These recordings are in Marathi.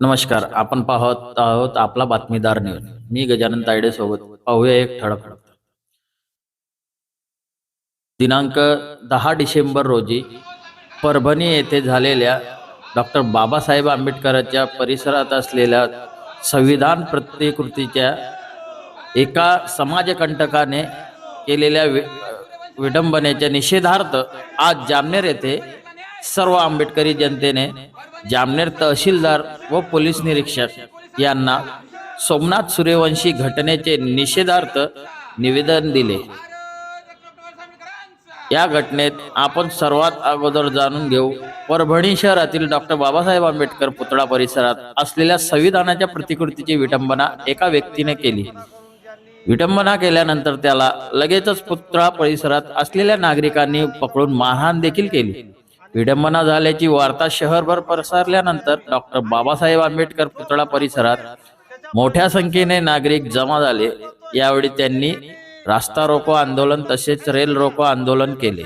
नमस्कार आपण पाहत आहोत आपला बातमीदार न्यूज. मी गजानन तायडे सोबत पाहूया एक ठळक दिनांक दहा डिसेंबर रोजी परभणी येथे झालेल्या डॉक्टर बाबासाहेब आंबेडकरांच्या परिसरात असलेल्या संविधान प्रतिकृतीच्या एका समाजकंटकाने केलेल्या वि- विडंबनेच्या निषेधार्थ आज जामनेर येथे सर्व आंबेडकरी जनतेने जामनेर तहसीलदार व पोलीस निरीक्षक यांना सोमनाथ सूर्यवंशी घटनेचे निषेधार्थ निवेदन दिले. या घटनेत आपण सर्वात अगोदर जाणून घेऊ. परभणी शहरातील डॉक्टर बाबासाहेब आंबेडकर पुतळा परिसरात असलेल्या संविधानाच्या प्रतिकृतीची विटंबना एका व्यक्तीने केली. विटंबना केल्यानंतर त्याला लगेचच पुतळा परिसरात असलेल्या नागरिकांनी पकडून मारहाण देखील केली. विडंबना झाल्याची वार्ता शहरभर पसरल्यानंतर डॉक्टर बाबासाहेब आंबेडकर पुतळा परिसरात मोठ्या संख्येने नागरिक जमा झाले. यावेळी त्यांनी रास्ता रोको आंदोलन तसेच रेल रोको आंदोलन केले.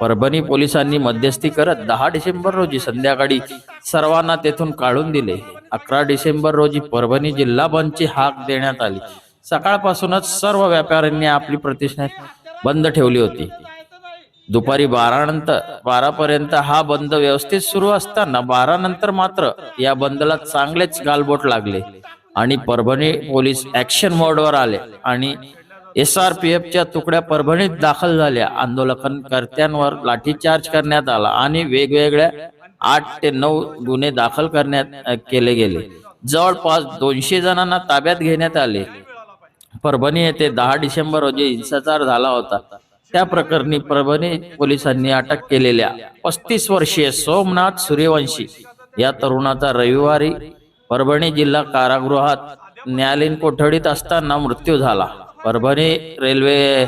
परभणी पोलिसांनी मध्यस्थी करत दहा डिसेंबर रोजी संध्याकाळी सर्वांना तेथून काढून दिले. अकरा डिसेंबर रोजी परभणी जिल्हा बंदची हाक देण्यात आली. सकाळपासूनच सर्व व्यापाऱ्यांनी आपली प्रतिष्ठा बंद ठेवली होती. दुपारी बारा नंतर हा बंद व्यवस्थित सुरू असताना बारा नंतर मात्र या बंदला चांगलेच गालबोट लागले आणि परभणी पोलीस ऍक्शन मोडवर आले आणि एस आर पी एफच्या तुकड्या परभणीत दाखल झाल्या. आंदोलनकर्त्यांवर लाठीचार्ज करण्यात आला आणि वेगवेगळ्या आठ ते नऊ गुन्हे दाखल करण्यात केले गेले. जवळपास दोनशे जणांना ताब्यात घेण्यात आले. परभणी येथे दहा डिसेंबर रोजी हिंसाचार झाला होता. त्या प्रकरणी परभणी पोलिसांनी अटक केलेल्या पस्तीस वर्षीय सोमनाथ सूर्यवंशी या तरुणाचा रविवारी परभणी जिल्हा कारागृहात न्यायालयीन कोठडीत असताना मृत्यू झाला. परभणी रेल्वे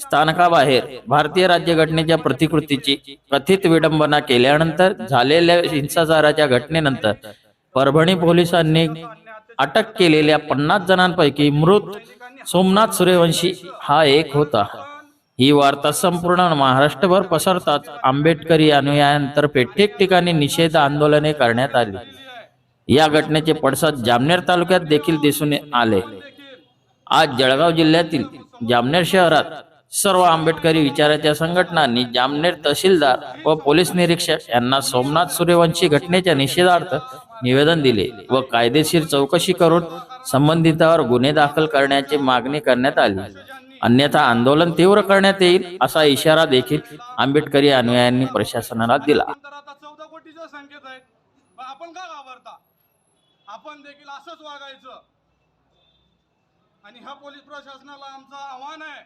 स्थानकाबाहेर भारतीय राज्यघटनेच्या प्रतिकृतीची कथित विडंबना केल्यानंतर झालेल्या हिंसाचाराच्या घटनेनंतर परभणी पोलिसांनी अटक केलेल्या पन्नास जणांपैकी मृत सोमनाथ सूर्यवंशी हा एक होता. ही वार्ता संपूर्ण महाराष्ट्रभर पसरताच आंबेडकरी अनुयायांतर्फे ठिकठिकाणी निषेध आंदोलने करण्यात आली. या घटनेचे पडसाद जामनेर तालुक्यात देखील दिसून आले. आज जळगाव जिल्ह्यातील जामनेर शहरात सर्व आंबेडकरी विचाराच्या संघटनांनी जामनेर तहसीलदार व पोलीस निरीक्षक यांना सोमनाथ सूर्यवंशी घटनेच्या निषेधार्थ निवेदन दिले व कायदेशीर चौकशी करून संबंधितावर गुन्हे दाखल करण्याची मागणी करण्यात आली. अन्यथा आंदोलन तीव्र करण्यात येईल असा इशारा देखील आंबेडकरी अनुयायांनी प्रशासनाला दिला. चौदा कोटीचा संकेत आहे आपण का घाबरता आपण देखील असंच वागायचं आणि ह्या पोलीस प्रशासनाला आमचं आव्हान आहे.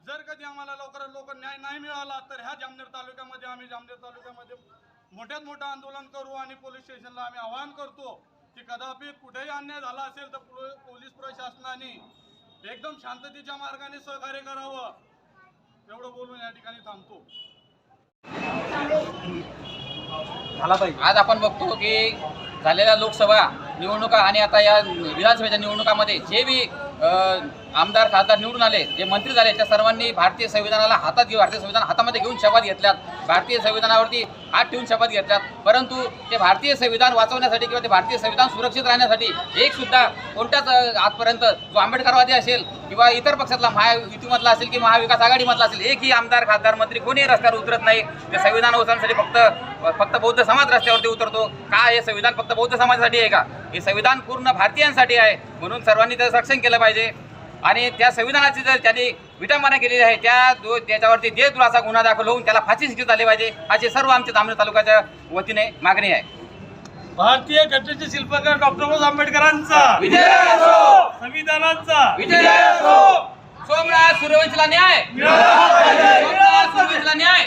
जर कधी आम्हाला लवकरात लवकर न्याय नाही मिळाला तर ह्या जामनेर तालुक्यामध्ये आम्ही जामनेर तालुक्यामध्ये मोठ्यात मोठं आंदोलन करू आणि पोलीस स्टेशनला आम्ही आवाहन करतो की कदापि कुठेही अन्याय झाला असेल तर पोलीस प्रशासनाने एकदम शांततेच्या मार्गाने सहकार्य करावं. एवढं बोलून या ठिकाणी थांबतो. आज आपण बघतो की झालेल्या लोकसभा निवडणुका आणि आता या विधानसभेच्या निवडणुकामध्ये जे बी आमदार खासदार निवडून आले जे मंत्री झाले त्या सर्वांनी भारतीय संविधानाला हातात घेऊन भारतीय संविधान हातामध्ये घेऊन शपथ घेतल्यात. भारतीय संविधानावरती हात ठेवून शपथ घेतल्यात. परंतु ते भारतीय संविधान वाचवण्यासाठी किंवा ते भारतीय संविधान सुरक्षित राहण्यासाठी एक सुद्धा कोणत्याच आजपर्यंत जो आंबेडकरवादी असेल किंवा इतर पक्षातला महायुतीमधला असेल की महाविकास आघाडीमधला असेल एकही आमदार खासदार मंत्री कोणीही रस्त्यावर उतरत नाही. ते संविधान वाचवण्यासाठी फक्त फक्त बौद्ध समाज रस्त्यावरती उतरतो. का हे संविधान फक्त बौद्ध समाजासाठी आहे का? हे संविधान पूर्ण भारतीयांसाठी आहे. म्हणून सर्वांनी त्याचं रक्षण केलं पाहिजे. आणि त्या संविधानाची जर त्यांनी विटंबना केलेली आहे त्या दो त्याच्यावरती जे दुराचा गुन्हा दाखल होऊन त्याला फाशी शिक्षित आले पाहिजे असे सर्व आमच्या जामनेर तालुक्याच्या वतीने मागणी आहे. भारतीय घटनेचे शिल्पकार डॉक्टर बाबासाहेब आंबेडकरांचा. विजय असो! संविधानाचा. विजय असो! सोमनाथ सूर्यवंशीला न्याय! सोमनाथ सूर्यवंशीला न्याय!